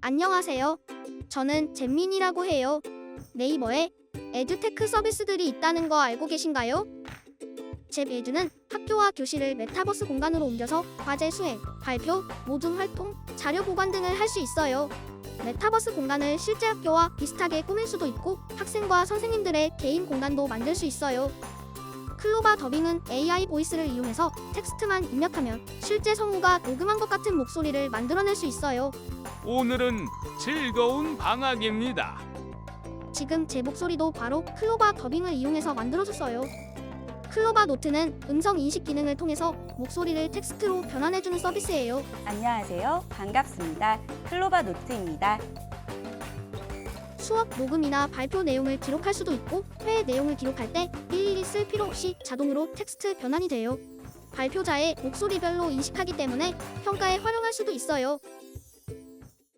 안녕하세요. 저는 잼민이라고 해요. 네이버에 에듀테크 서비스들이 있다는 거 알고 계신가요? 잽에듀는 학교와 교실을 메타버스 공간으로 옮겨서 과제 수행, 발표, 모둠 활동, 자료 보관 등을 할 수 있어요. 메타버스 공간을 실제 학교와 비슷하게 꾸밀 수도 있고 학생과 선생님들의 개인 공간도 만들 수 있어요. 클로바 더빙은 AI 보이스를 이용해서 텍스트만 입력하면 실제 성우가 녹음한 것 같은 목소리를 만들어낼 수 있어요. 오늘은 즐거운 방학입니다. 지금 제 목소리도 바로 클로바 더빙을 이용해서 만들어줬어요. 클로바 노트는 음성 인식 기능을 통해서 목소리를 텍스트로 변환해주는 서비스예요. 안녕하세요. 반갑습니다. 클로바 노트입니다. 수업 녹음이나 발표 내용을 기록할 수도 있고 회의 내용을 기록할 때 일일이 쓸 필요 없이 자동으로 텍스트 변환이 돼요. 발표자의 목소리별로 인식하기 때문에 평가에 활용할 수도 있어요.